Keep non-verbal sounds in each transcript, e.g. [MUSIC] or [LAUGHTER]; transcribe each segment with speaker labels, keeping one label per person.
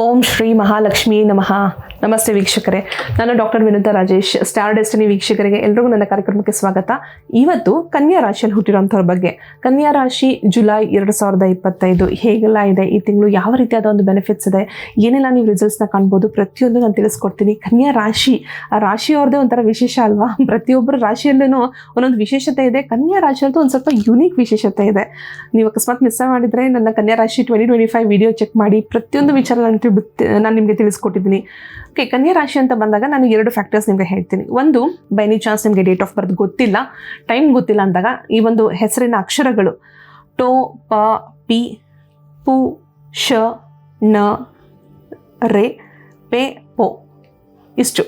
Speaker 1: ओम श्री महालक्ष्मी नमः। ನಮಸ್ತೆ ವೀಕ್ಷಕರೇ. ನಾನು doctor Vinutha Rajesh, star destiny ವೀಕ್ಷಕರಿಗೆ ಎಲ್ರಿಗೂ ನನ್ನ ಕಾರ್ಯಕ್ರಮಕ್ಕೆ ಸ್ವಾಗತ. ಇವತ್ತು ಕನ್ಯಾ ರಾಶಿಯಲ್ಲಿ ಹುಟ್ಟಿರೋಂಥವ್ರ ಬಗ್ಗೆ. ಕನ್ಯಾ ರಾಶಿ ಜುಲೈ ಎರಡು ಸಾವಿರದ ಇಪ್ಪತ್ತೈದು, ಹೇಗೆಲ್ಲ ಇದೆ? ಈ ತಿಂಗಳು ಯಾವ ರೀತಿಯಾದ ಒಂದು ಬೆನಿಫಿಟ್ಸ್ ಇದೆ? ಏನೆಲ್ಲ ನೀವು ರಿಸಲ್ಟ್ಸ್ನ ಕಾಣ್ಬೋದು? ಪ್ರತಿಯೊಂದು ನಾನು ತಿಳಿಸ್ಕೊಡ್ತೀನಿ. ಕನ್ಯಾ ರಾಶಿ, ಆ ರಾಶಿಯವ್ರದ್ದೇ ಒಂಥರ ವಿಶೇಷ ಅಲ್ವಾ? ಪ್ರತಿಯೊಬ್ಬರ ರಾಶಿಯಲ್ಲೂ ಒಂದೊಂದು ವಿಶೇಷತೆ ಇದೆ. ಕನ್ಯಾ ರಾಶಿಯಲ್ಲೂ ಒಂದು ಸ್ವಲ್ಪ ಯುನೀಕ್ ವಿಶೇಷತೆ ಇದೆ. ನೀವು ಅಕಸ್ಮಾತ್ ಮಿಸ್ ಮಾಡಿದ್ರೆ ನನ್ನ ಕನ್ಯಾ ರಾಶಿ twenty twenty five video check ಮಾಡಿ. ಪ್ರತಿಯೊಂದು ವಿಚಾರ ನಾನು ನಾನು ನಿಮಗೆ ತಿಳಿಸ್ಕೊಟ್ಟಿದ್ದೀನಿ. ಓಕೆ, ಕನ್ಯಾ ರಾಶಿ ಅಂತ ಬಂದಾಗ ನಾನು ಎರಡು ಫ್ಯಾಕ್ಟರ್ಸ್ ನಿಮಗೆ ಹೇಳ್ತೀನಿ. ಒಂದು ಬೈ ಎನಿ ಚಾನ್ಸ್ ನಿಮಗೆ ಡೇಟ್ ಆಫ್ ಬರ್ತ್ ಗೊತ್ತಿಲ್ಲ ಟೈಮ್ ಗೊತ್ತಿಲ್ಲ ಅಂದಾಗ ಈ ಒಂದು ಹೆಸರಿನ ಅಕ್ಷರಗಳು ಟೋ ಪ, ಪಿ, ಪು ಶ ನ, ರೆ, ಪೆ, ಪೋ ಇಷ್ಟು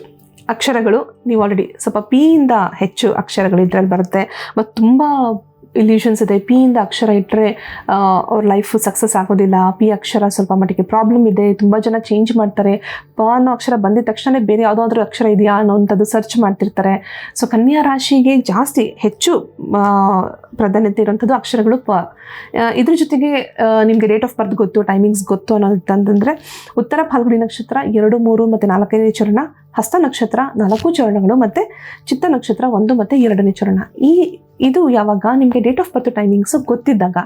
Speaker 1: ಅಕ್ಷರಗಳು ನೀವು ಆಲ್ರೆಡಿ ಸ್ವಲ್ಪ ಪಿಯಿಂದ ಹೆಚ್ಚು ಅಕ್ಷರಗಳು ಇದರಲ್ಲಿ ಬರುತ್ತೆ. ಮತ್ತು ತುಂಬ ಇಲ್ಯೂಷನ್ಸ್ ಇದೆ. ಪಿಯಿಂದ ಅಕ್ಷರ ಇಟ್ಟರೆ ಅವ್ರ ಲೈಫು ಸಕ್ಸಸ್ ಆಗೋದಿಲ್ಲ. ಪಿ ಅಕ್ಷರ ಸ್ವಲ್ಪ ಮಟ್ಟಿಗೆ ಪ್ರಾಬ್ಲಮ್ ಇದೆ. ತುಂಬ ಜನ ಚೇಂಜ್ ಮಾಡ್ತಾರೆ. ಪ ಅನ್ನೋ ಅಕ್ಷರ ಬಂದಿದ ತಕ್ಷಣ ಬೇರೆ ಯಾವುದಾದ್ರೂ ಅಕ್ಷರ ಇದೆಯಾ ಅನ್ನೋಂಥದ್ದು ಸರ್ಚ್ ಮಾಡ್ತಿರ್ತಾರೆ. ಸೊ ಕನ್ಯಾ ರಾಶಿಗೆ ಜಾಸ್ತಿ ಹೆಚ್ಚು ಪ್ರಾಧಾನ್ಯತೆ ಇರುವಂಥದ್ದು ಅಕ್ಷರಗಳು ಪ. ಇದ್ರ ಜೊತೆಗೆ ನಿಮಗೆ ಡೇಟ್ ಆಫ್ ಬರ್ತ್ ಗೊತ್ತು ಟೈಮಿಂಗ್ಸ್ ಗೊತ್ತು ಅನ್ನೋದಂತಂದರೆ, ಉತ್ತರ ಫಾಲ್ಗುಣಿ ನಕ್ಷತ್ರ ಎರಡು, ಮೂರು ಮತ್ತು ನಾಲ್ಕನೇ ಚರಣ, ಹಸ್ತ ನಕ್ಷತ್ರ ನಾಲ್ಕು ಚರಣಗಳು ಮತ್ತು ಚಿತ್ತ ನಕ್ಷತ್ರ ಒಂದು ಮತ್ತು ಎರಡನೇ ಚರಣ. ಈ ಇದು ಯಾವಾಗ ನಿಮಗೆ ಡೇಟ್ ಆಫ್ ಬರ್ತ್ ಟೈಮಿಂಗ್ಸು ಗೊತ್ತಿದ್ದಾಗ.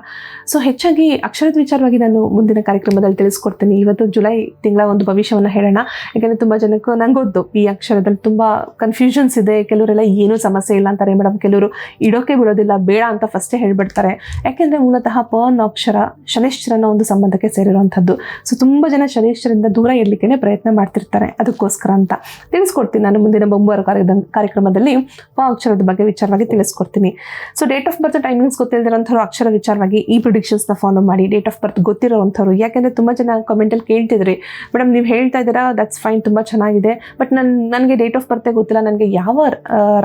Speaker 1: ಸೊ ಹೆಚ್ಚಾಗಿ ಅಕ್ಷರದ ವಿಚಾರವಾಗಿ ನಾನು ಮುಂದಿನ ಕಾರ್ಯಕ್ರಮದಲ್ಲಿ ತಿಳಿಸ್ಕೊಡ್ತೀನಿ. ಇವತ್ತು ಜುಲೈ ತಿಂಗಳ ಒಂದು ಭವಿಷ್ಯವನ್ನು ಹೇಳೋಣ. ಯಾಕೆಂದರೆ ತುಂಬ ಜನಕ್ಕೂ ನಂಗೆ ಗೊತ್ತು, ಈ ಅಕ್ಷರದಲ್ಲಿ ತುಂಬ ಕನ್ಫ್ಯೂಷನ್ಸ್ ಇದೆ. ಕೆಲವರೆಲ್ಲ ಏನೂ ಸಮಸ್ಯೆ ಇಲ್ಲ ಅಂತಾರೆ ಮೇಡಮ್. ಕೆಲವರು ಇಡೋಕೆ ಬಿಡೋದಿಲ್ಲ, ಬೇಡ ಅಂತ ಫಸ್ಟೇ ಹೇಳ್ಬಿಡ್ತಾರೆ. ಯಾಕೆಂದರೆ ಮೂಲತಃ ಪ ಅನ್ನೋ ಅಕ್ಷರ ಶನಿಶ್ಚರನ ಒಂದು ಸಂಬಂಧಕ್ಕೆ ಸೇರಿರುವಂಥದ್ದು. ಸೊ ತುಂಬ ಜನ ಶನಿಶ್ಚರಿಂದ ದೂರ ಇರಲಿಕ್ಕೆ ಪ್ರಯತ್ನ ಮಾಡ್ತಿರ್ತಾರೆ. ಅದಕ್ಕೋಸ್ಕರ ಅಂತ. ತಿಳಿಸ್ಕೊಡ್ತೀನಿ. ನಾನು ಮುಂದಿನ ಕಾರ್ಯದ ಕಾರ್ಯಕ್ರಮದಲ್ಲಿ ಪ ಅಕ್ಷರದ ಬಗ್ಗೆ ವಿಚಾರವಾಗಿ ತಿಳಿಸ್ಕೊಡ್ತೀನಿ. So date of birth timings ಗೊತ್ತಿಲ್ಲದಿರೋಂಥವ್ರು ಅಕ್ಷರ ವಿಚಾರವಾಗಿ ಈ ಪ್ರಿಡಿಕ್ಷನ್ಸ್ನ ಫಾಲೋ ಮಾಡಿ ಡೇಟ್ ಆಫ್ ಬರ್ತ್ ಗೊತ್ತಿರೋವಂಥವ್ರು ಯಾಕೆಂದರೆ ತುಂಬ ಜನ ಕಮೆಂಟಲ್ಲಿ ಕೇಳ್ತಿದ್ರಿ ಮೇಡಮ್ ನೀವು ಹೇಳ್ತಾ ಇದ್ದೀರಾ? ದಟ್ಸ್ ಫೈನ್ ತುಂಬ ಚೆನ್ನಾಗಿದೆ. ಬಟ್ ನನ್ನ ನನಗೆ ಡೇಟ್ ಆಫ್ ಬರ್ತೇ ಗೊತ್ತಿಲ್ಲ, ನನಗೆ ಯಾವ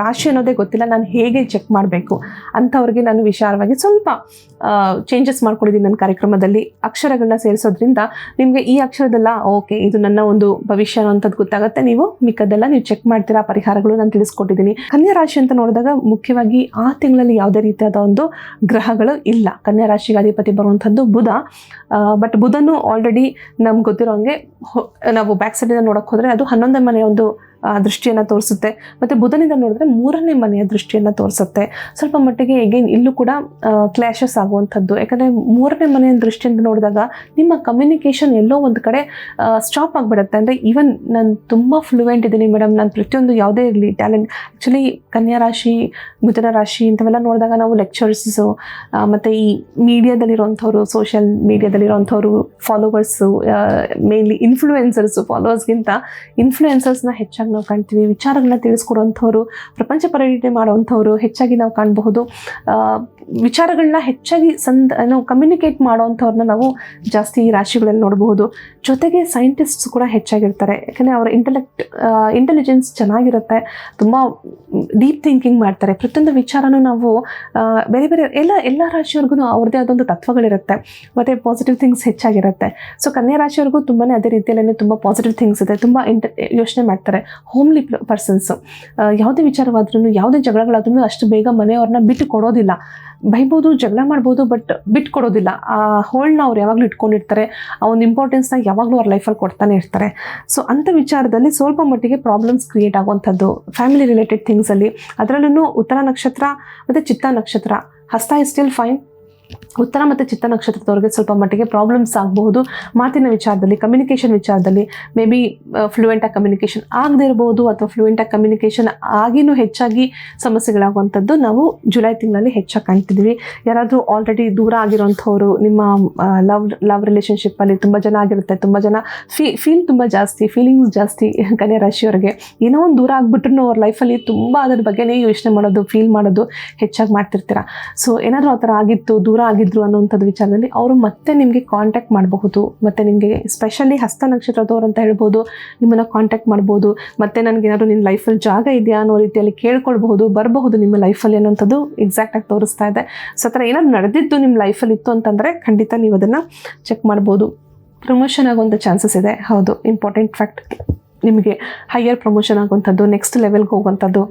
Speaker 1: ರಾಶಿ ಅನ್ನೋದೇ ಗೊತ್ತಿಲ್ಲ, ನಾನು ಹೇಗೆ ಚೆಕ್ ಮಾಡಬೇಕು? ಅಂಥವ್ರಿಗೆ ನಾನು ವಿಚಾರವಾಗಿ ಸ್ವಲ್ಪ ಚೇಂಜಸ್ ಮಾಡ್ಕೊಂಡಿದ್ದೀನಿ ನನ್ನ ಕಾರ್ಯಕ್ರಮದಲ್ಲಿ. ಅಕ್ಷರಗಳನ್ನ ಸೇರಿಸೋದ್ರಿಂದ ನಿಮಗೆ ಈ ಅಕ್ಷರದಲ್ಲ ಓಕೆ ಇದು ನನ್ನ ಒಂದು ಭವಿಷ್ಯ ಅನ್ನೋಂಥದ್ದು ಗೊತ್ತಾಗುತ್ತೆ. ನೀವು ಮಿಕ್ಕದೆಲ್ಲ ನೀವು ಚೆಕ್ ಮಾಡ್ತೀರಾ? ಪರಿಹಾರಗಳು ನಾನು ತಿಳಿಸ್ಕೊಟ್ಟಿದ್ದೀನಿ. ಕನ್ಯಾ ರಾಶಿ ಅಂತ ನೋಡಿದಾಗ ಮುಖ್ಯವಾಗಿ ಆ ತಿಂಗಳಲ್ಲಿ ಯಾವುದೇ ರೀತಿಯಾದ ಒಂದು ಗ್ರಹಗಳು ಇಲ್ಲ. ಕನ್ಯಾ ರಾಶಿಗೆ ಅಧಿಪತಿ ಬರುವಂಥದ್ದು ಬುಧ. ಬಟ್ ಬುಧನು ಆಲ್ರೆಡಿ ನಮ್ಗೆ ಗೊತ್ತಿರೋ ಹಂಗೆ ನಾವು ಬ್ಯಾಕ್ ಸೈಡಿಂದ ನೋಡೋಕೆ ಹೋದರೆ ಅದು ಹನ್ನೊಂದನೇ ಮನೆಯ ಒಂದು ದೃಷ್ಟಿಯನ್ನು ತೋರಿಸುತ್ತೆ. ಮತ್ತು ಬುಧನಿಂದ ನೋಡಿದ್ರೆ ಮೂರನೇ ಮನೆಯ ದೃಷ್ಟಿಯನ್ನು ತೋರಿಸುತ್ತೆ. ಸ್ವಲ್ಪ ಮಟ್ಟಿಗೆ ಎಗೈನ್ ಇಲ್ಲೂ ಕೂಡ ಕ್ಲಾಶಸ್ ಆಗುವಂಥದ್ದು. ಯಾಕಂದರೆ ಮೂರನೇ ಮನೆಯ ದೃಷ್ಟಿಯಿಂದ ನೋಡಿದಾಗ ನಿಮ್ಮ ಕಮ್ಯುನಿಕೇಷನ್ ಎಲ್ಲೋ ಒಂದು ಕಡೆ ಸ್ಟಾಪ್ ಆಗಿಬಿಡುತ್ತೆ. ಅಂದರೆ ಈವನ್ ನಾನು ತುಂಬ ಫ್ಲೂಯೆಂಟ್ ಇದ್ದೀನಿ ಮೇಡಮ್ ನಾನು ಪ್ರತಿಯೊಂದು ಯಾವುದೇ ಇರಲಿ ಟ್ಯಾಲೆಂಟ್ ಆ್ಯಕ್ಚುಲಿ ಕನ್ಯಾ ರಾಶಿ ಬುಧನ ರಾಶಿ ಇಂಥವೆಲ್ಲ ನೋಡಿದಾಗ ನಾವು ಲೆಕ್ಚರ್ಸು ಮತ್ತು ಈ ಮೀಡಿಯಾದಲ್ಲಿರೋಂಥವ್ರು ಸೋಷಿಯಲ್ ಮೀಡಿಯಾದಲ್ಲಿರೋಂಥವ್ರು ಫಾಲೋವರ್ಸು ಮೇನ್ಲಿ ಇನ್ಫ್ಲೂಯೆನ್ಸರ್ಸು ಫಾಲೋವರ್ಸ್ಗಿಂತ ಇನ್ಫ್ಲೂಯೆನ್ಸರ್ಸ್ನ ಹೆಚ್ಚಾಗಿ ನಾವು ಕಾಣ್ತೀವಿ ವಿಚಾರಗಳನ್ನ ತಿಳಿಸ್ಕೊಡೋವಂಥವ್ರು ಪ್ರಪಂಚ ಪರ್ಯಟನೆ ಮಾಡೋವಂಥವ್ರು ಹೆಚ್ಚಾಗಿ ನಾವು ಕಾಣಬಹುದು. ವಿಚಾರಗಳನ್ನ ಹೆಚ್ಚಾಗಿ ಸಂದ ನಾವು ಕಮ್ಯುನಿಕೇಟ್ ಮಾಡೋವಂಥವ್ರನ್ನ ನಾವು ಜಾಸ್ತಿ ರಾಶಿಗಳಲ್ಲಿ ನೋಡಬಹುದು. ಜೊತೆಗೆ ಸೈಂಟಿಸ್ಟ್ಸ್ ಕೂಡ ಹೆಚ್ಚಾಗಿರ್ತಾರೆ. ಯಾಕಂದರೆ ಅವರ ಇಂಟೆಲೆಕ್ಟ್ ಇಂಟೆಲಿಜೆನ್ಸ್ ಚೆನ್ನಾಗಿರುತ್ತೆ. ತುಂಬ ಡೀಪ್ ಥಿಂಕಿಂಗ್ ಮಾಡ್ತಾರೆ. ಪ್ರತಿಯೊಂದು ವಿಚಾರನೂ ನಾವು ಬೇರೆ ಬೇರೆ ಎಲ್ಲ ಎಲ್ಲ ರಾಶಿಯವ್ರಿಗೂ ಅವ್ರದ್ದೇ ಆದೊಂದು ತತ್ವಗಳಿರುತ್ತೆ. ಮತ್ತು ಪಾಸಿಟಿವ್ ಥಿಂಗ್ಸ್ ಹೆಚ್ಚಾಗಿರುತ್ತೆ. ಸೊ ಕನ್ಯಾ ರಾಶಿಯವ್ರಿಗೂ ತುಂಬಾ ಅದೇ ರೀತಿಯಲ್ಲೇ ತುಂಬ ಪಾಸಿಟಿವ್ ಥಿಂಗ್ಸ್ ಇದೆ. ತುಂಬ ಇಂಟ ಯೋಚನೆ ಮಾಡ್ತಾರೆ. ಹೋಮ್ಲಿ ಪರ್ಸನ್ಸು ಯಾವುದೇ ವಿಚಾರವಾದ್ರೂ ಯಾವುದೇ ಜಗಳಗಳಾದ್ರೂ ಅಷ್ಟು ಬೇಗ ಮನೆಯವ್ರನ್ನ ಬಿಟ್ಟು ಕೊಡೋದಿಲ್ಲ. ಬೈಬೋದು, ಜಗಳ ಮಾಡ್ಬೋದು ಬಟ್ ಬಿಟ್ಟು ಕೊಡೋದಿಲ್ಲ. ಆ ಹೋಳ್ನ ಅವ್ರು ಯಾವಾಗಲೂ ಇಟ್ಕೊಂಡಿರ್ತಾರೆ. ಆ ಒಂದು ಇಂಪಾರ್ಟೆನ್ಸ್ನ ಯಾವಾಗಲೂ ಅವ್ರ ಲೈಫಲ್ಲಿ ಕೊಡ್ತಾನೆ ಇರ್ತಾರೆ. ಸೊ ಅಂಥ ವಿಚಾರದಲ್ಲಿ ಸ್ವಲ್ಪ ಮಟ್ಟಿಗೆ ಪ್ರಾಬ್ಲಮ್ಸ್ ಕ್ರಿಯೇಟ್ ಆಗುವಂಥದ್ದು ಫ್ಯಾಮಿಲಿ ರಿಲೇಟೆಡ್ ಥಿಂಗ್ಸಲ್ಲಿ ಅದರಲ್ಲೂ ಉತ್ತರ ನಕ್ಷತ್ರ ಮತ್ತು ಚಿತ್ತ ನಕ್ಷತ್ರ. ಹಸ್ತ ಇಸ್ ಸ್ಟಿಲ್ ಫೈನ್ ಉತ್ತರ ಮತ್ತು ಚಿತ್ತ ನಕ್ಷತ್ರದವ್ರಿಗೆ ಸ್ವಲ್ಪ ಮಟ್ಟಿಗೆ ಪ್ರಾಬ್ಲಮ್ಸ್ ಆಗಬಹುದು. ಮಾತಿನ ವಿಚಾರದಲ್ಲಿ ಕಮ್ಯುನಿಕೇಷನ್ ವಿಚಾರದಲ್ಲಿ ಮೇ ಬಿ ಫ್ಲೂಯೆಂಟಾಗಿ ಕಮ್ಯುನಿಕೇಷನ್ ಆಗದೇ ಇರ್ಬೋದು ಅಥವಾ ಫ್ಲೂಯೆಂಟಾಗಿ ಕಮ್ಯುನಿಕೇಷನ್ ಆಗಿನೂ ಹೆಚ್ಚಾಗಿ ಸಮಸ್ಯೆಗಳಾಗುವಂಥದ್ದು ನಾವು ಜುಲೈ ತಿಂಗಳಲ್ಲಿ ಹೆಚ್ಚಾಗಿ ಕಾಣ್ತಿದ್ದೀವಿ. ಯಾರಾದರೂ ಆಲ್ರೆಡಿ ದೂರ ಆಗಿರೋಂಥವ್ರು ನಿಮ್ಮ ಲವ್ ಲವ್ ರಿಲೇಷನ್ಶಿಪ್ಪಲ್ಲಿ ತುಂಬ ಜನ ಆಗಿರುತ್ತೆ, ತುಂಬ ಜನ ಫೀ ಫೀಲ್ ತುಂಬ ಜಾಸ್ತಿ ಫೀಲಿಂಗ್ಸ್ ಜಾಸ್ತಿ [LAUGHS] ಕನ್ಯಾ ರಾಶಿಯವರಿಗೆ. ಏನೋ ಒಂದು ದೂರ ಆಗಿಬಿಟ್ರು ಅವ್ರ ಲೈಫಲ್ಲಿ ತುಂಬ ಅದ್ರ ಬಗ್ಗೆನೇ ಯೋಚನೆ ಮಾಡೋದು ಫೀಲ್ ಮಾಡೋದು ಹೆಚ್ಚಾಗಿ ಮಾಡ್ತಿರ್ತೀರ. ಸೊ ಏನಾದರೂ ಆ ಥರ ಆಗಿತ್ತು, ದೂರ ಆಗಿದ್ರು ಅನ್ನೋಂಥದ್ದು ವಿಚಾರದಲ್ಲಿ ಅವರು ಮತ್ತೆ ನಿಮಗೆ ಕಾಂಟ್ಯಾಕ್ಟ್ ಮಾಡಬಹುದು. ಮತ್ತು ನಿಮಗೆ ಸ್ಪೆಷಲಿ ಹಸ್ತ ನಕ್ಷತ್ರದವ್ರು ಅಂತ ಹೇಳ್ಬೋದು, ನಿಮ್ಮನ್ನು ಕಾಂಟ್ಯಾಕ್ಟ್ ಮಾಡ್ಬೋದು, ಮತ್ತು ನನಗೇನಾದ್ರು ನಿನ್ನ ಲೈಫಲ್ಲಿ ಜಾಗ ಇದೆಯಾ ಅನ್ನೋ ರೀತಿಯಲ್ಲಿ ಕೇಳ್ಕೊಳ್ಬಹುದು, ಬರಬಹುದು ನಿಮ್ಮ ಲೈಫಲ್ಲಿ ಅನ್ನೋಂಥದ್ದು ಎಕ್ಸಾಕ್ಟಾಗಿ ತೋರಿಸ್ತಾ ಇದೆ. ಸೊ ಆ ಥರ ಏನಾದ್ರು ನಡೆದಿದ್ದು ನಿಮ್ಮ ಲೈಫಲ್ಲಿ ಇತ್ತು ಅಂತಂದರೆ ಖಂಡಿತ ನೀವು ಅದನ್ನು ಚೆಕ್ ಮಾಡ್ಬೋದು. ಪ್ರಮೋಷನ್ ಆಗುವಂಥ ಚಾನ್ಸಸ್ ಇದೆ. ಹೌದು ಇಂಪಾರ್ಟೆಂಟ್ ಫ್ಯಾಕ್ಟ್ ನಿಮಗೆ ಹೈಯರ್ ಪ್ರಮೋಷನ್ ಆಗುವಂಥದ್ದು ನೆಕ್ಸ್ಟ್ ಲೆವೆಲ್ಗೆ ಹೋಗುವಂಥದ್ದು.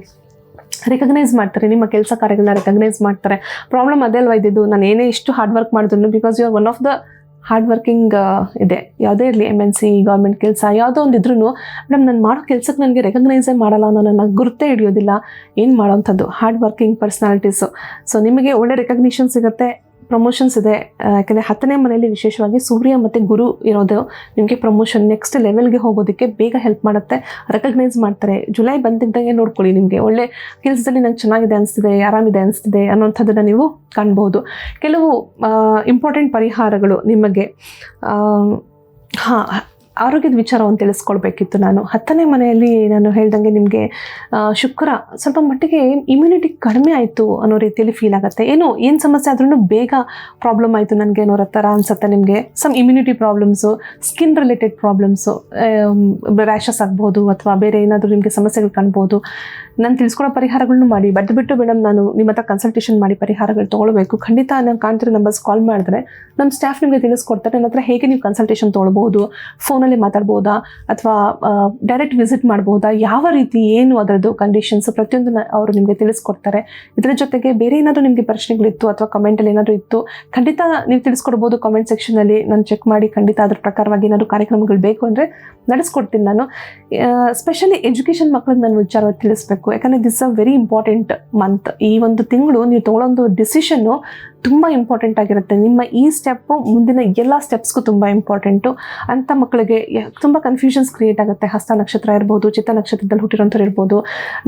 Speaker 1: ರೆಕಗ್ನೈಸ್ ಮಾಡ್ತಾರೆ, ನಿಮ್ಮ ಕೆಲಸ ಕಾರ್ಯಗಳನ್ನ ರೆಕಗ್ನೈಸ್ ಮಾಡ್ತಾರೆ. ಪ್ರಾಬ್ಲಮ್ ಅದೇ ಅಲ್ವಾ ಇದ್ದಿದ್ದು? ನಾನು ಏನೇ ಇಷ್ಟು ಹಾರ್ಡ್ ವರ್ಕ್ ಮಾಡಿದ್ರು because you are one of the hard working ಇದೆ. ಯಾವುದೇ ಇರಲಿ ಎಂ ಎನ್ ಸಿ ಗೌರ್ಮೆಂಟ್ ಕೆಲಸ, ಯಾವುದೋ ಒಂದು ಇದ್ರೂ ಮೇಡಮ್ ನಾನು ಮಾಡೋ ಕೆಲಸಕ್ಕೆ ನನಗೆ ರೆಕಗ್ನೈಸೇ ಮಾಡಲ್ಲ ಅನ್ನೋ ನನ್ನ ಗುರುತೇ ಹಿಡಿಯೋದಿಲ್ಲ. ಏನು ಮಾಡೋವಂಥದ್ದು ಹಾರ್ಡ್ ವರ್ಕಿಂಗ್ ಪರ್ಸ್ನಾಲಿಟೀಸು ಸೊ ನಿಮಗೆ ಒಳ್ಳೆ ರೆಕಗ್ನಿಷನ್ ಸಿಗುತ್ತೆ. ಪ್ರಮೋಷನ್ಸ್ ಇದೆ. ಯಾಕೆಂದರೆ ಹತ್ತನೇ ಮನೆಯಲ್ಲಿ ವಿಶೇಷವಾಗಿ ಸೂರ್ಯ ಮತ್ತು ಗುರು ಇರೋದು ನಿಮಗೆ ಪ್ರಮೋಷನ್ ನೆಕ್ಸ್ಟ್ ಲೆವೆಲ್ಗೆ ಹೋಗೋದಕ್ಕೆ ಬೇಗ ಹೆಲ್ಪ್ ಮಾಡುತ್ತೆ. ರೆಕಗ್ನೈಸ್ ಮಾಡ್ತಾರೆ. ಜುಲೈ ಬಂದಿದ್ದಂಗೆ ನೋಡ್ಕೊಳ್ಳಿ ನಿಮಗೆ. ಒಳ್ಳೆ ಕೆಲಸದಲ್ಲಿ ನಂಗೆ ಚೆನ್ನಾಗಿದೆ ಅನಿಸ್ತಿದೆ, ಆರಾಮಿದೆ ಅನಿಸ್ತಿದೆ ಅನ್ನೋಂಥದ್ದನ್ನು ನೀವು ಕಾಣ್ಬೋದು. ಕೆಲವು ಇಂಪಾರ್ಟೆಂಟ್ ಪರಿಹಾರಗಳು ನಿಮಗೆ. ಹಾಂ ಆರೋಗ್ಯದ ವಿಚಾರವನ್ನು ತಿಳಿಸ್ಕೊಳ್ಬೇಕಿತ್ತು ನಾನು. ಹತ್ತನೇ ಮನೆಯಲ್ಲಿ ನಾನು ಹೇಳ್ದಂಗೆ ನಿಮಗೆ ಶುಕ್ರ ಸ್ವಲ್ಪ ಮಟ್ಟಿಗೆ ಇಮ್ಯುನಿಟಿ ಕಡಿಮೆ ಆಯಿತು ಅನ್ನೋ ರೀತಿಯಲ್ಲಿ ಫೀಲ್ ಆಗುತ್ತೆ. ಏನೋ, ಏನು ಸಮಸ್ಯೆ ಆದ್ರೂ ಬೇಗ ಪ್ರಾಬ್ಲಮ್ ಆಯಿತು ನನಗೆ ಅನ್ನೋ ಥರ ಅನ್ಸುತ್ತೆ ನಿಮಗೆ. Some immunity problems skin related problems rashes ಆಗ್ಬೋದು ಅಥವಾ ಬೇರೆ ಏನಾದರೂ ನಿಮಗೆ ಸಮಸ್ಯೆಗಳು ಕಾಣ್ಬೋದು. ನಾನು ತಿಳಿಸ್ಕೊಳ್ಳೋ ಪರಿಹಾರಗಳನ್ನು ಮಾಡಿ. ಬದ್ದು ಬಿಟ್ಟು ಮೇಡಮ್ ನಾನು ನಿಮ್ಮ ಹತ್ರ ಕನ್ಸಲ್ಟೇಷನ್ ಮಾಡಿ ಪರಿಹಾರಗಳು ತೊಗೊಳ್ಬೇಕು. ಖಂಡಿತ ನಾನು ಕಾಣ್ತಿರೋ ನಂಬರ್ಸ್ ಕಾಲ್ ಮಾಡಿದ್ರೆ ನಮ್ಮ ಸ್ಟಾಫ್ ನಿಮಗೆ ತಿಳಿಸ್ಕೊಡ್ತಾರೆ. ನನ್ನ ಹತ್ರ ಹೇಗೆ ನೀವು ಕನ್ಸಲ್ಟೇಷನ್ ತೊಗೊಳ್ಬೋದು ಫೋನಲ್ಲಿ ಮಾತಾಡ್ಬೋದಾ? ಅಥವಾ ಡೈರೆಕ್ಟ್ ವಿಸಿಟ್ ಮಾಡ್ಬೋದಾ? ಯಾವ ರೀತಿ, ಏನು ಅದರದ್ದು ಕಂಡೀಷನ್ಸ್ ಪ್ರತಿಯೊಂದು ಅವರು ನಿಮಗೆ ತಿಳಿಸ್ಕೊಡ್ತಾರೆ. ಇದರ ಜೊತೆಗೆ ಬೇರೆ ಏನಾದರೂ ನಿಮಗೆ ಪ್ರಶ್ನೆಗಳಿತ್ತು ಅಥವಾ ಕಮೆಂಟಲ್ಲಿ ಏನಾದರೂ ಇತ್ತು, ಖಂಡಿತ ನೀವು ತಿಳಿಸ್ಕೊಡ್ಬೋದು ಕಾಮೆಂಟ್ ಸೆಕ್ಷನಲ್ಲಿ ನಾನು ಚೆಕ್ ಮಾಡಿ ಖಂಡಿತ ಅದ್ರ ಪ್ರಕಾರವಾಗಿ ಏನಾದರೂ ಕಾರ್ಯಕ್ರಮಗಳು ಬೇಕು ಅಂದರೆ ನಡೆಸ್ಕೊಡ್ತೀನಿ ನಾನು. ಸ್ಪೆಷಲಿ ಎಜುಕೇಷನ್ ಮಕ್ಕಳಿಗೆ ನಾನು ವಿಚಾರ ತಿಳಿಸ್ಬೇಕು. ಯಾಕಂದರೆ this a very important month ಈ ಒಂದು ತಿಂಗಳು ನೀವು ತೊಗೊಳ್ಳೋದು ಡಿಸಿಷನ್ನು ತುಂಬ ಇಂಪಾರ್ಟೆಂಟ್ ಆಗಿರುತ್ತೆ. ನಿಮ್ಮ ಈ ಸ್ಟೆಪ್ಪು ಮುಂದಿನ ಎಲ್ಲ ಸ್ಟೆಪ್ಸ್ಗೂ ತುಂಬ ಇಂಪಾರ್ಟೆಂಟು ಅಂಥ ಮಕ್ಕಳಿಗೆ ತುಂಬ ಕನ್ಫ್ಯೂಷನ್ಸ್ ಕ್ರಿಯೇಟ್ ಆಗುತ್ತೆ. ಹಸ್ತ ನಕ್ಷತ್ರ ಇರ್ಬೋದು, ಚಿತ್ತ ನಕ್ಷತ್ರದಲ್ಲಿ ಹುಟ್ಟಿರೋಂಥವ್ರು ಇರ್ಬೋದು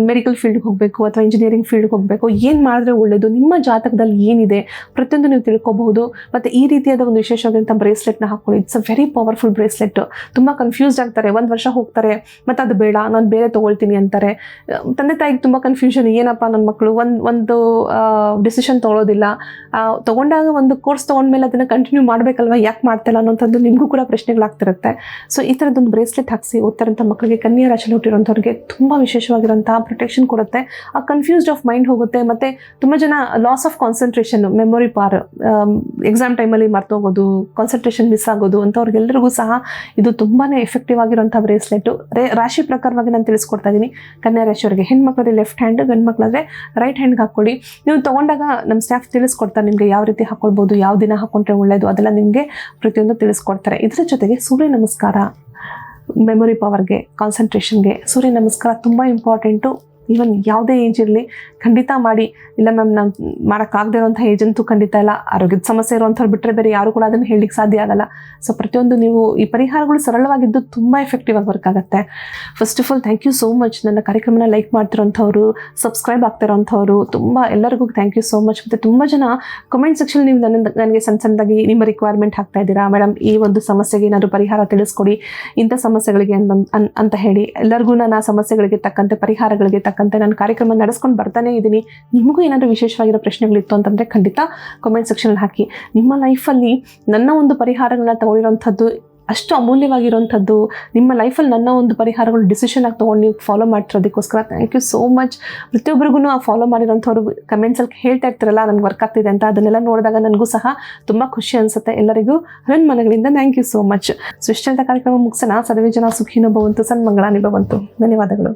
Speaker 1: ಮೆಡಿಕಲ್ ಫೀಲ್ಡ್ಗೆ ಹೋಗಬೇಕು ಅಥವಾ ಇಂಜಿನಿಯರಿಂಗ್ ಫೀಲ್ಡ್ಗೆ ಹೋಗಬೇಕು, ಏನು ಮಾಡಿದ್ರೆ ಒಳ್ಳೆಯದು ನಿಮ್ಮ ಜಾತಕದಲ್ಲಿ ಏನಿದೆ ಪ್ರತಿಯೊಂದು ನೀವು ತಿಳ್ಕೊಬಹುದು. ಮತ್ತು ಈ ರೀತಿಯಾದ ಒಂದು ವಿಶೇಷವಾದಂಥ ಬ್ರೇಸ್ಲೆಟ್ನ ಹಾಕೊಳ್ಳಿ it's a very powerful bracelet ತುಂಬ ಕನ್ಫ್ಯೂಸ್ಡ್ ಆಗ್ತಾರೆ. ಒಂದು ವರ್ಷ ಹೋಗ್ತಾರೆ, ಮತ್ತು ಅದು ಬೇಡ, ನಾನು ಬೇರೆ ತೊಗೊಳ್ತೀನಿ ಅಂತಾರೆ. ತಂದೆ ತಾಯಿಗೆ ತುಂಬ ಕನ್ಫ್ಯೂಷನ್ ಏನಪ್ಪ ನನ್ನ ಮಕ್ಕಳು ಒಂದು ಒಂದು ಡಿಸಿಷನ್ ತೊಗೊಳೋದಿಲ್ಲ. ತಗೊಂಡಾಗ ಒಂದು ಕೋರ್ಸ್ ತೊಗೊಂಡ್ಮೇಲೆ ಅದನ್ನು ಕಂಟಿನ್ಯೂ ಮಾಡಬೇಕಲ್ವ? ಯಾಕೆ ಮಾಡ್ತಿಲ್ಲ ಅನ್ನೋಂಥದ್ದು ನಿಮಗೂ ಕೂಡ ಪ್ರಶ್ನೆಗಳಾಗ್ತಿರುತ್ತೆ. ಸೊ ಈ ಥರದ್ದೊಂದು ಬ್ರೇಸ್ಲೆಟ್ ಹಾಕಿಸಿ ಓದ್ತಾರಂಥ ಮಕ್ಕಳಿಗೆ ಕನ್ಯಾ ರಾಶಿಯಲ್ಲಿ ಹುಟ್ಟಿರೋಂಥವ್ರಿಗೆ ತುಂಬ ವಿಶೇಷವಾಗಿರೋಂಥ ಪ್ರೊಟೆಕ್ಷನ್ ಕೊಡುತ್ತೆ. ಆ ಕನ್ಫ್ಯೂಸ್ಡ್ ಆಫ್ ಮೈಂಡ್ ಹೋಗುತ್ತೆ. ಮತ್ತು ತುಂಬ ಜನ loss of concentration memory power exam ಟೈಮಲ್ಲಿ ಮರ್ತೋಗೋದು ಕಾನ್ಸಂಟ್ರೇಷನ್ ಮಿಸ್ ಆಗೋದು ಅಂಥವ್ರಿಗೆಲ್ಲರಿಗೂ ಸಹ ಇದು ತುಂಬಾ ಎಫೆಕ್ಟಿವ್ ಆಗಿರುವಂಥ ಬ್ರೇಸ್ಲೆಟ್ ರೇ, ರಾಶಿ ಪ್ರಕಾರವಾಗಿ ನಾನು ತಿಳಿಸ್ಕೊಡ್ತಾ ಇದ್ದೀನಿ ಕನ್ಯಾ ರಾಶಿಯವರಿಗೆ ಹೆಣ್ಮಕ್ಳಲ್ಲಿ ಲೆಫ್ಟ್ ಹ್ಯಾಂಡ್ ಗಂಡು ಮಕ್ಕಳಾದ್ರೆ ರೈಟ್ ಹ್ಯಾಂಡ್ಗೆ ಹಾಕ್ಕೊಡಿ ನೀವು ತೊಗೊಂಡಾಗ ನಮ್ಮ ಸ್ಟಾಫ್ ತಿಳಿಸ್ಕೊಡ್ತಾರೆ ನಿಮಗೆ ಯಾವ ರೀತಿ ಹಾಕ್ಕೊಳ್ಬೋದು ಯಾವ ದಿನ ಹಾಕ್ಕೊಂಡ್ರೆ ಒಳ್ಳೆಯದು ಅದೆಲ್ಲ ನಿಮಗೆ ಪ್ರತಿಯೊಂದು ತಿಳಿಸ್ಕೊಡ್ತಾರೆ. ಇದರ ಜೊತೆಗೆ ಸೂರ್ಯ ನಮಸ್ಕಾರ ಮೆಮೊರಿ ಪವರ್ಗೆ ಕಾನ್ಸಂಟ್ರೇಷನ್ಗೆ ಸೂರ್ಯ ನಮಸ್ಕಾರ ತುಂಬ ಇಂಪಾರ್ಟೆಂಟು ಈವನ್ ಯಾವುದೇ ಏಜ್ ಇರಲಿ, ಖಂಡಿತ ಮಾಡಿ. ಇಲ್ಲ ಮ್ಯಾಮ್ ನಾನು ಮಾಡೋಕ್ಕಾಗದೇ ಇರೋಂಥ ಏಜ್ ಅಂತೂ ಖಂಡಿತ ಇಲ್ಲ. ಆರೋಗ್ಯದ ಸಮಸ್ಯೆ ಇರುವಂಥವ್ರು ಬಿಟ್ಟರೆ ಬೇರೆ ಯಾರು ಕೂಡ ಅದನ್ನು ಹೇಳಲಿಕ್ಕೆ ಸಾಧ್ಯ ಆಗಲ್ಲ. ಸೊ ಪ್ರತಿಯೊಂದು ನೀವು ಈ ಪರಿಹಾರಗಳು ಸರಳವಾಗಿದ್ದು ತುಂಬ ಎಫೆಕ್ಟಿವ್ ಆಗಿ ವರ್ಕ್ ಆಗುತ್ತೆ. First of all thank you so much ನನ್ನ ಕಾರ್ಯಕ್ರಮನ ಲೈಕ್ ಮಾಡ್ತಿರೋಂಥವ್ರು ಸಬ್ಸ್ಕ್ರೈಬ್ ಆಗ್ತಿರೋಂಥವ್ರು ತುಂಬ ಎಲ್ಲರಿಗೂ ಥ್ಯಾಂಕ್ ಯು ಸೋ ಮಚ್ ಮತ್ತು ತುಂಬ ಜನ ಕಮೆಂಟ್ ಸೆಕ್ಷನ್ ನೀವು ನನ್ನ ನನಗೆ ಸಣ್ಣ ಸಣ್ಣದಾಗಿ ನಿಮ್ಮ ರಿಕ್ವೈರ್ಮೆಂಟ್ ಹಾಕ್ತಾ ಇದ್ದೀರಾ? ಮೇಡಮ್ ಈ ಒಂದು ಸಮಸ್ಯೆಗೆ ಏನಾದರೂ ಪರಿಹಾರ ತಿಳಿಸ್ಕೊಡಿ. ಇಂಥ ಸಮಸ್ಯೆಗಳಿಗೆ ಅಂತ ಅಂತ ಹೇಳಿ. ಎಲ್ಲರಿಗೂ ನಾನು ಆ ಸಮಸ್ಯೆಗಳಿಗೆ ತಕ್ಕಂತೆ ಪರಿಹಾರಗಳಿಗೆ ತಕ್ಕಂತೆ ನಾನು ಕಾರ್ಯಕ್ರಮ ನಡೆಸ್ಕೊಂಡು ಬರ್ತಾನೆ ಇದ್ದೀನಿ ನಿಮಗೂ ಏನಾದರೂ ವಿಶೇಷವಾಗಿರೋ ಪ್ರಶ್ನೆಗಳಿತ್ತು ಅಂತಂದರೆ ಖಂಡಿತ ಕಾಮೆಂಟ್ ಸೆಕ್ಷನಲ್ಲಿ ಹಾಕಿ. ನಿಮ್ಮ ಲೈಫಲ್ಲಿ ನನ್ನ ಒಂದು ಪರಿಹಾರಗಳನ್ನ ತಗೊಂಡಿರೋಂಥದ್ದು, ಅಷ್ಟು ಅಮೂಲ್ಯವಾಗಿರುವಂಥದ್ದು ನಿಮ್ಮ ಲೈಫಲ್ಲಿ ನನ್ನ ಒಂದು ಪರಿಹಾರಗಳು ಡಿಸಿಷನ್ ಆಗಿ ತೊಗೊಂಡು ನೀವು ಫಾಲೋ ಮಾಡ್ತಿರೋದಕ್ಕೋಸ್ಕರ ಥ್ಯಾಂಕ್ ಯು ಸೋ ಮಚ್ ಪ್ರತಿಯೊಬ್ಬರಿಗೂ ಆ ಫಾಲೋ ಮಾಡಿರೋಂಥವ್ರು ಕಮೆಂಟ್ಸಲ್ಲಿ ಹೇಳ್ತಾ ಇರ್ತಾರಲ್ಲ, ನನಗೆ ವರ್ಕ್ ಆಗ್ತಿದೆ ಅಂತ ಅದನ್ನೆಲ್ಲ ನೋಡಿದಾಗ ನನಗೂ ಸಹ ತುಂಬ ಖುಷಿ ಅನಿಸುತ್ತೆ ಎಲ್ಲರಿಗೂ. ನನ್ನ ಮನಗಳಿಂದ thank you so much so ಕಾರ್ಯಕ್ರಮ ಮುಗಿಸೋಣ. ಸದವೇ ಜನ ಸುಖಿನೋ ಭವಂತು ಸನ್ಮಂಗಳ ನಿಭವಂತು ಧನ್ಯವಾದಗಳು.